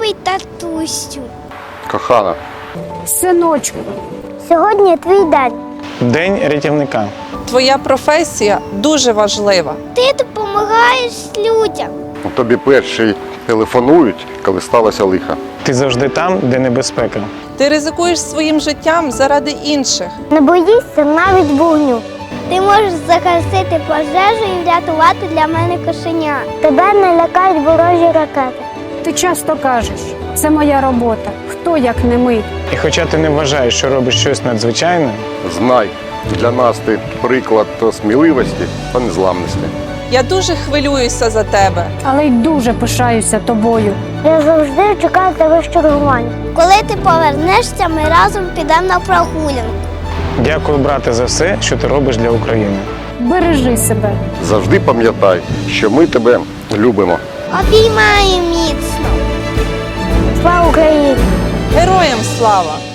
відпустю. Кохана, Синочку, Сьогодні твій день. День рятівника. Твоя професія дуже важлива. Ти допомагаєш людям. тобі перші телефонують, коли сталося лихо. Ти завжди там, де небезпека. Ти ризикуєш своїм життям заради інших. Не боїшся навіть вогню. Ти можеш загасити пожежу і врятувати для мене кошеня. Тебе не лякають ворожі ракети. Ти часто кажеш, це моя робота. Хто як не ми? І хоча ти не вважаєш, що робиш щось надзвичайне, Знай, для нас ти приклад сміливості та незламності. Я дуже хвилююся за тебе. Але й дуже пишаюся тобою. Я завжди чекаю тебе з. Коли ти повернешся, ми разом підемо на прогулянку. дякую, брате, за все, що ти робиш для України. Бережи себе. Завжди пам'ятай, що ми тебе любимо. Обіймаю міцно. Слава Україні! Героям слава!